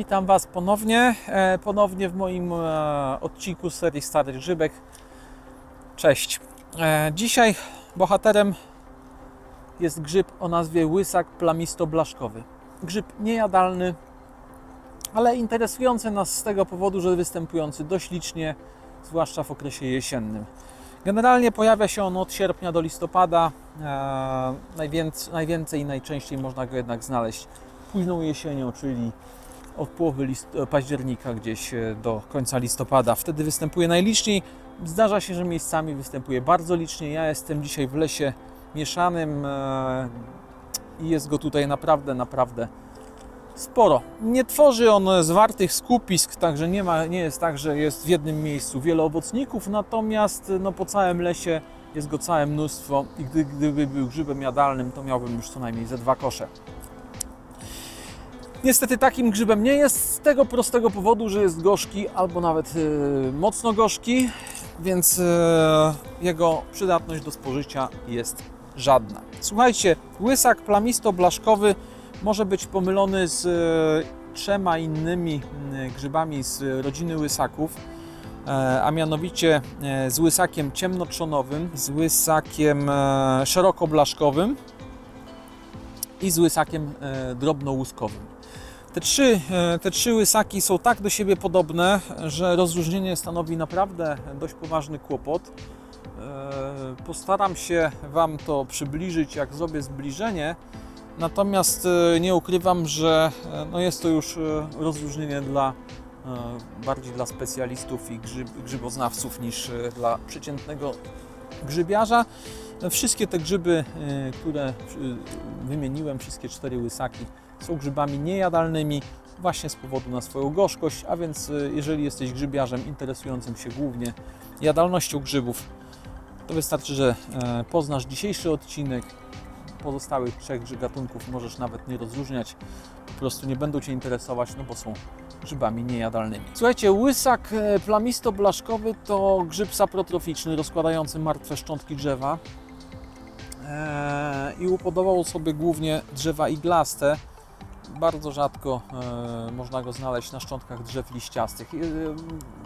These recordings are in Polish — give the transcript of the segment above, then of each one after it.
witam Was ponownie, e, ponownie w moim e, odcinku serii Stary Grzybek. Cześć. E, Dzisiaj bohaterem jest grzyb o nazwie łysak plamisto-blaszkowy. Grzyb niejadalny, ale interesujący nas z tego powodu, że występujący dość licznie, zwłaszcza w okresie jesiennym. Generalnie pojawia się on od sierpnia do listopada. Najwięcej i najczęściej można go jednak znaleźć późną jesienią, czyli od połowy list- października gdzieś e, do końca listopada. Wtedy występuje najliczniej. Zdarza się, że miejscami występuje bardzo licznie. Ja jestem dzisiaj w lesie mieszanym e, i jest go tutaj naprawdę, naprawdę sporo. Nie tworzy on zwartych skupisk, także nie, ma, nie jest tak, że jest w jednym miejscu wiele owocników, natomiast no, po całym lesie jest go całe mnóstwo i gdy, gdyby był grzybem jadalnym, to miałbym już co najmniej ze dwa kosze. Niestety takim grzybem nie jest z tego prostego powodu, że jest gorzki albo nawet e, mocno gorzki, więc e, jego przydatność do spożycia jest żadna. Słuchajcie, łysak plamisto-blaszkowy może być pomylony z e, trzema innymi grzybami z rodziny łysaków, a mianowicie z łysakiem ciemnotrzonowym, z łysakiem e, szerokoblaszkowym i z łysakiem drobnołuskowym. Te trzy, e, te trzy łysaki są tak do siebie podobne, że rozróżnienie stanowi naprawdę dość poważny kłopot. E, Postaram się Wam to przybliżyć, jak zrobię zbliżenie. Natomiast e, nie ukrywam, że no jest to już rozróżnienie dla bardziej dla specjalistów i grzyb, grzyboznawców niż dla przeciętnego grzybiarza. Wszystkie te grzyby, które wymieniłem, wszystkie cztery łysaki, są grzybami niejadalnymi właśnie z powodu na swoją gorzkość, a więc y, jeżeli jesteś grzybiarzem interesującym się głównie jadalnością grzybów, to wystarczy, że e, poznasz dzisiejszy odcinek. Pozostałych trzech gatunków możesz nawet nie rozróżniać, po prostu nie będą Cię interesować, no bo są grzybami niejadalnymi. Słuchajcie, łysak e, plamisto-blaszkowy to grzyb saprotroficzny rozkładający martwe szczątki drzewa e, i upodobał sobie głównie drzewa iglaste, bardzo rzadko e, można go znaleźć na szczątkach drzew liściastych. E,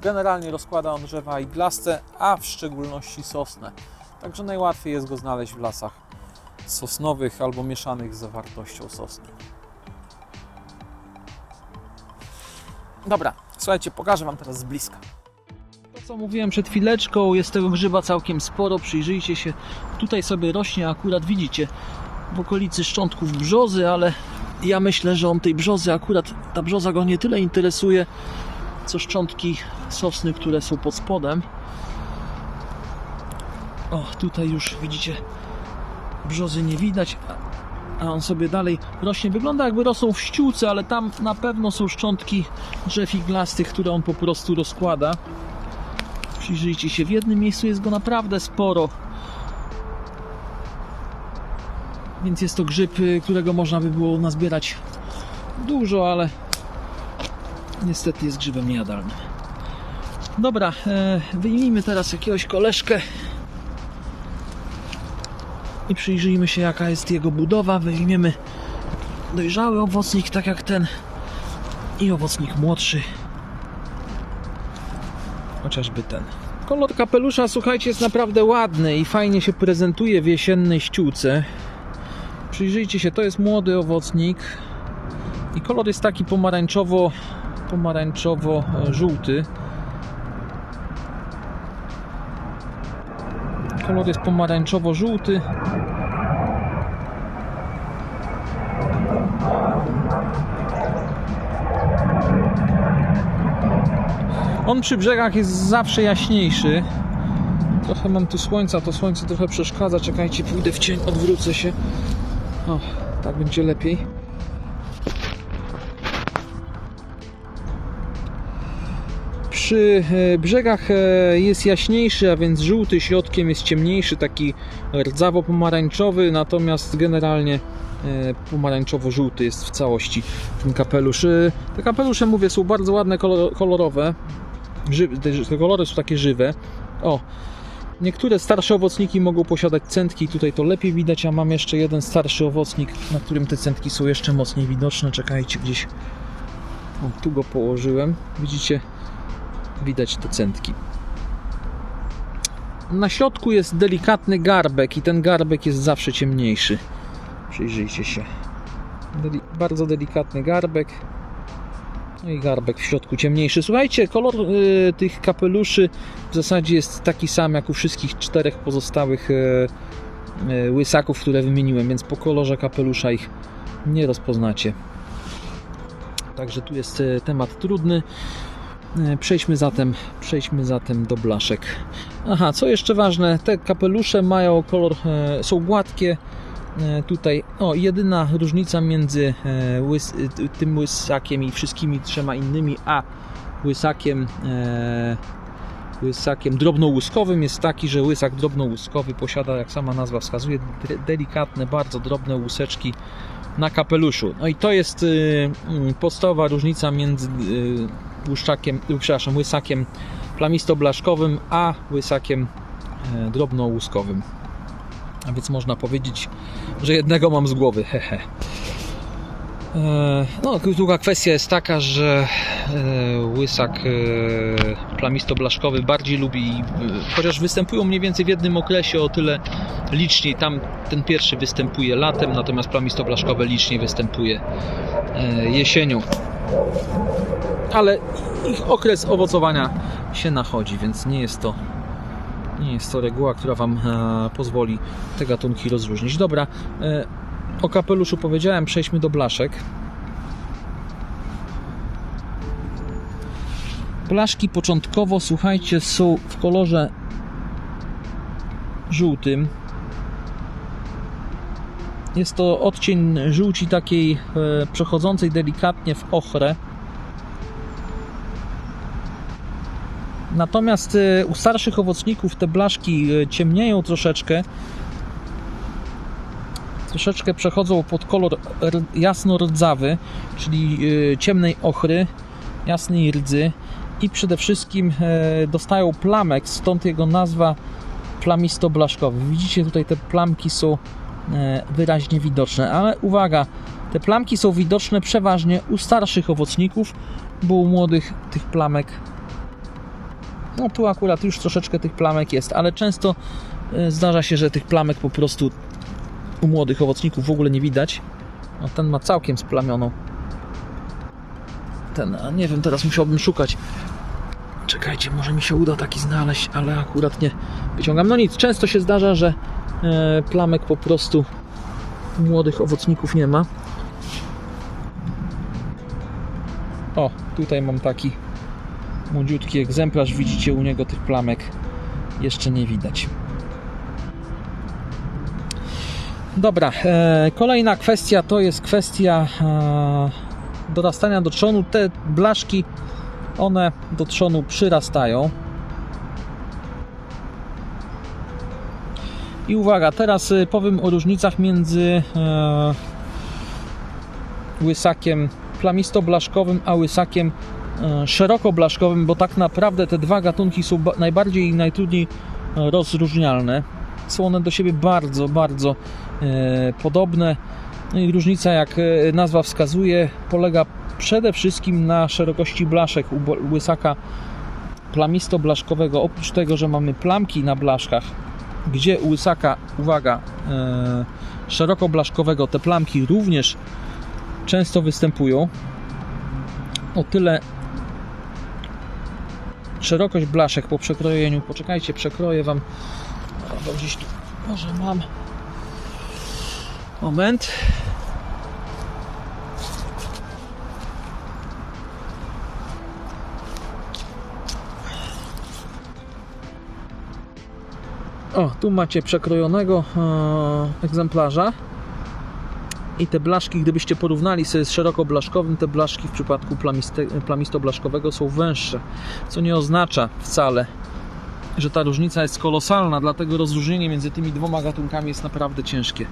generalnie rozkłada on drzewa iglaste, a w szczególności sosnę. Także najłatwiej jest go znaleźć w lasach sosnowych albo mieszanych z zawartością sosny. Dobra, słuchajcie, pokażę Wam teraz z bliska. To co mówiłem przed chwileczką, jest tego grzyba całkiem sporo, przyjrzyjcie się. Tutaj sobie rośnie akurat, widzicie, w okolicy szczątków brzozy, ale ja myślę, że on tej brzozy akurat, ta brzoza go nie tyle interesuje, co szczątki sosny, które są pod spodem. O, tutaj już widzicie, brzozy nie widać, a- on sobie dalej rośnie. Wygląda jakby rosną w ściółce, ale tam na pewno są szczątki drzew iglastych, które on po prostu rozkłada. Przyjrzyjcie się, w jednym miejscu jest go naprawdę sporo. Więc jest to grzyb, y, którego można by było nazbierać dużo, ale niestety jest grzybem niejadalnym. Dobra, e, wyjmijmy teraz jakiegoś koleżkę i przyjrzyjmy się jaka jest jego budowa. Wyjmiemy dojrzały owocnik, tak jak ten i owocnik młodszy. Chociażby ten. Kolor kapelusza, słuchajcie, jest naprawdę ładny i fajnie się prezentuje w jesiennej ściółce. Przyjrzyjcie się, to jest młody owocnik i kolor jest taki pomarańczowo pomarańczowo e, żółty. Kolor jest pomarańczowo żółty. On przy brzegach jest zawsze jaśniejszy. Trochę mam tu słońca, to słońce trochę przeszkadza. Czekajcie, pójdę w cień, odwrócę się. O, tak będzie lepiej. Przy e, brzegach e, jest jaśniejszy, a więc żółty, środkiem jest ciemniejszy, taki rdzawo-pomarańczowy, natomiast generalnie e, pomarańczowo-żółty jest w całości ten kapelusz. Te kapelusze, mówię, są bardzo ładne, kolor- kolorowe. Te kolory są takie żywe. O, Niektóre starsze owocniki mogą posiadać centki, tutaj to lepiej widać, a mam jeszcze jeden starszy owocnik, na którym te centki są jeszcze mocniej widoczne. Czekajcie, gdzieś O, tu go położyłem. Widzicie? Widać te centki. Na środku jest delikatny garbek i ten garbek jest zawsze ciemniejszy. Przyjrzyjcie się. Deli bardzo delikatny garbek. No i garbek w środku ciemniejszy. Słuchajcie, kolor y, tych kapeluszy w zasadzie jest taki sam jak u wszystkich czterech pozostałych y, y, łysaków, które wymieniłem, więc po kolorze kapelusza ich nie rozpoznacie. Także tu jest y, temat trudny. Y, Przejdźmy zatem, przejdźmy zatem do blaszek. Aha, co jeszcze ważne, te kapelusze mają kolor, e, są gładkie. E, Tutaj, o, jedyna różnica między e, łys, y, tym łysakiem i wszystkimi trzema innymi, a łysakiem, e, łysakiem drobnołuskowym jest taki, że łysak drobnołuskowy posiada, jak sama nazwa wskazuje, de- delikatne, bardzo drobne łuseczki na kapeluszu. No i to jest y, mm, podstawowa różnica między y, łuszczakiem, y, przepraszam, łysakiem plamisto-blaszkowym, a łysakiem e, drobnołuskowym. A więc można powiedzieć, że jednego mam z głowy. Hehe. E, No, druga kwestia jest taka, że e, łysak e, plamisto-blaszkowy bardziej lubi, chociaż występują mniej więcej w jednym okresie o tyle liczniej. Tam ten pierwszy występuje latem, natomiast plamisto-blaszkowe liczniej występuje jesienią. Ale ich okres owocowania się nachodzi, więc nie jest to nie jest to reguła, która Wam e, pozwoli te gatunki rozróżnić. Dobra, e, o kapeluszu powiedziałem, przejdźmy do blaszek. Blaszki początkowo, słuchajcie, są w kolorze żółtym. Jest to odcień żółci takiej e, przechodzącej delikatnie w ochrę. Natomiast e, u starszych owocników te blaszki e, ciemnieją troszeczkę. Troszeczkę przechodzą pod kolor jasno-rdzawy, czyli e, ciemnej ochry, jasnej rdzy i przede wszystkim e, dostają plamek, stąd jego nazwa plamisto-blaszkowy. Widzicie tutaj te plamki są e, wyraźnie widoczne, ale uwaga, te plamki są widoczne przeważnie u starszych owocników, bo u młodych tych plamek no tu akurat już troszeczkę tych plamek jest, ale często e, zdarza się, że tych plamek po prostu u młodych owocników w ogóle nie widać. No ten ma całkiem splamioną. Ten, a nie wiem, teraz musiałbym szukać. Czekajcie, może mi się uda taki znaleźć, ale akurat nie wyciągam. No nic, często się zdarza, że e, plamek po prostu u młodych owocników nie ma. O, tutaj mam taki młodziutki egzemplarz. Widzicie u niego tych plamek jeszcze nie widać. Dobra, e, kolejna kwestia to jest kwestia e, dorastania do trzonu. Te blaszki, one do trzonu przyrastają. I uwaga, teraz e, powiem o różnicach między łysakiem plamisto-blaszkowym a łysakiem szerokoblaszkowym, bo tak naprawdę te dwa gatunki są ba- najbardziej i najtrudniej e, rozróżnialne. Są one do siebie bardzo, bardzo e, podobne. No i różnica, jak e, nazwa wskazuje, polega przede wszystkim na szerokości blaszek u łysaka plamisto-blaszkowego. Oprócz tego, że mamy plamki na blaszkach, gdzie u łysaka, uwaga, e, szerokoblaszkowego te plamki również często występują. O tyle szerokość blaszek po przekrojeniu. Poczekajcie, przekroję Wam. Bo gdzieś tu może mam. Moment. O, tu macie przekrojonego e, egzemplarza. I te blaszki, gdybyście porównali sobie z szerokoblaszkowym, te blaszki w przypadku plamisto-blaszkowego są węższe, co nie oznacza wcale, że ta różnica jest kolosalna, dlatego rozróżnienie między tymi dwoma gatunkami jest naprawdę ciężkie.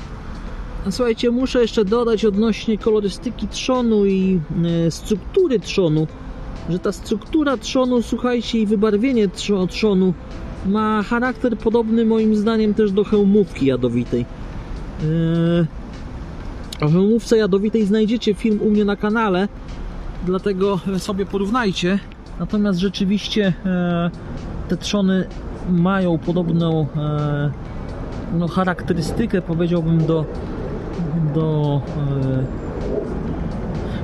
Słuchajcie, muszę jeszcze dodać odnośnie kolorystyki trzonu i e, struktury trzonu, że ta struktura trzonu, słuchajcie, i wybarwienie trzo- trzonu ma charakter podobny moim zdaniem też do hełmówki jadowitej. Yy, o hełmówce jadowitej znajdziecie film u mnie na kanale. dlatego sobie porównajcie. Natomiast rzeczywiście e, te trzony mają podobną e, no, charakterystykę, powiedziałbym, do, do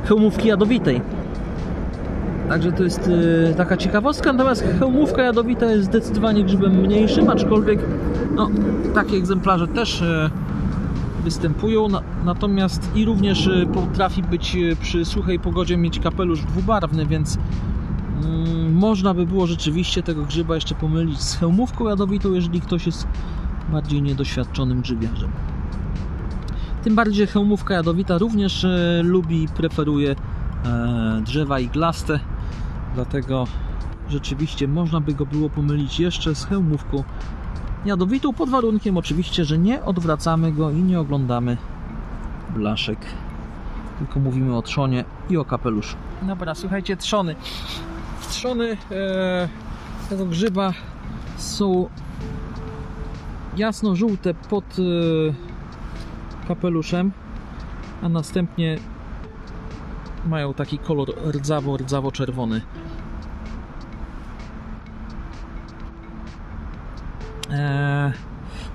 e, hełmówki jadowitej. Także to jest taka ciekawostka, natomiast hełmówka jadowita jest zdecydowanie grzybem mniejszym, aczkolwiek no, takie egzemplarze też występują, na, natomiast i również e, potrafi być e, przy suchej pogodzie mieć kapelusz dwubarwny, więc mm, można by było rzeczywiście tego grzyba jeszcze pomylić z hełmówką jadowitą, jeżeli ktoś jest bardziej niedoświadczonym grzybiarzem. Tym bardziej, hełmówka jadowita również e, lubi i preferuje e, drzewa iglaste, dlatego rzeczywiście można by go było pomylić jeszcze z hełmówką jadowitą, pod warunkiem oczywiście, że nie odwracamy go i nie oglądamy blaszek, tylko mówimy o trzonie i o kapeluszu. Dobra, słuchajcie, trzony. Trzony e, tego grzyba są jasno-żółte pod e, kapeluszem, a następnie mają taki kolor rdzawo-rdzawo-czerwony.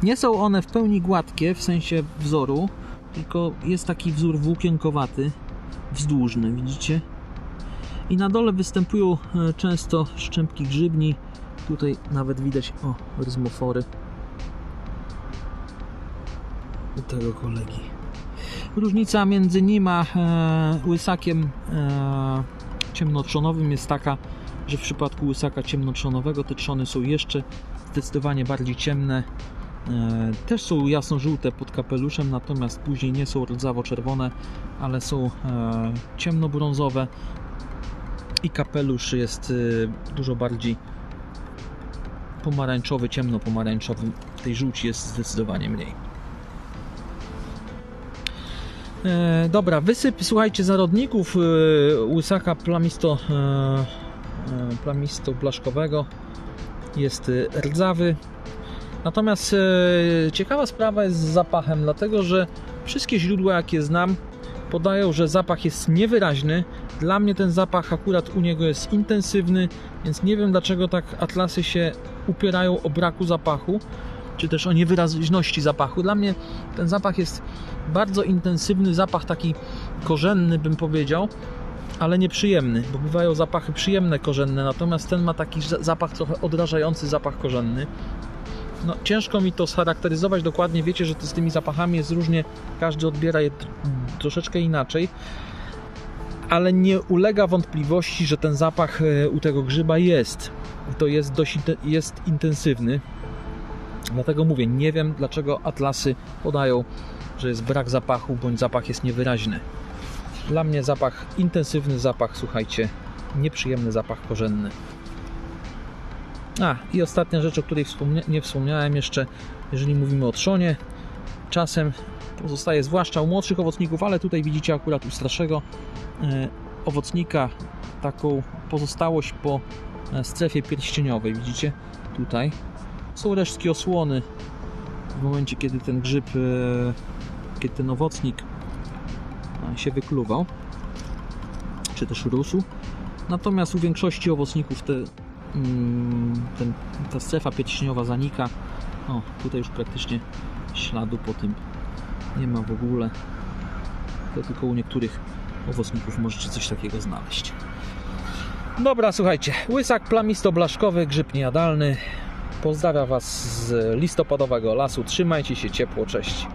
Nie są one w pełni gładkie w sensie wzoru, tylko jest taki wzór włókienkowaty, wzdłużny, widzicie? I na dole występują e, często szczępki grzybni. Tutaj nawet widać o ryzmofory u tego kolegi. Różnica między nim a e, łysakiem e, ciemnotrzonowym jest taka, że w przypadku łysaka ciemnotrzonowego te trzony są jeszcze zdecydowanie bardziej ciemne. E, też są jasno-żółte pod kapeluszem, natomiast później nie są rdzawo-czerwone, ale są e, ciemnobrązowe i kapelusz jest e, dużo bardziej pomarańczowy, ciemno-pomarańczowy. Tej żółci jest zdecydowanie mniej. E, dobra, wysyp, słuchajcie, zarodników e, łysaka plamisto, e, e, plamisto blaszkowego jest e, rdzawy. Natomiast e, ciekawa sprawa jest z zapachem, dlatego że wszystkie źródła, jakie znam, podają, że zapach jest niewyraźny. Dla mnie ten zapach akurat u niego jest intensywny, więc nie wiem dlaczego tak atlasy się upierają o braku zapachu, czy też o niewyraźności zapachu. Dla mnie ten zapach jest bardzo intensywny, zapach taki korzenny, bym powiedział, ale nieprzyjemny, bo bywają zapachy przyjemne, korzenne, natomiast ten ma taki za- zapach trochę odrażający zapach korzenny. No, ciężko mi to scharakteryzować dokładnie. Wiecie, że to z tymi zapachami jest różnie, każdy odbiera je tr- troszeczkę inaczej, ale nie ulega wątpliwości, że ten zapach e, u tego grzyba jest. To jest dość jest intensywny. Dlatego mówię, nie wiem dlaczego atlasy podają, że jest brak zapachu bądź zapach jest niewyraźny. Dla mnie zapach, intensywny zapach, słuchajcie, nieprzyjemny zapach korzenny. A, i ostatnia rzecz, o której wspomnia- nie wspomniałem jeszcze, jeżeli mówimy o trzonie, czasem pozostaje, zwłaszcza u młodszych owocników, ale tutaj widzicie akurat u starszego e, owocnika taką pozostałość po e, strefie pierścieniowej, widzicie? Tutaj są resztki osłony w momencie, kiedy ten grzyb, e, kiedy ten owocnik e, się wykluwał, czy też rósł. Natomiast u większości owocników te, mm, ten, ta strefa pierścieniowa zanika. O, tutaj już praktycznie śladu po tym nie ma w ogóle. To tylko u niektórych owocników możecie coś takiego znaleźć. Dobra, słuchajcie, łysak plamisto-blaszkowy, grzyb niejadalny. Pozdrawiam Was z listopadowego lasu. Trzymajcie się ciepło, cześć.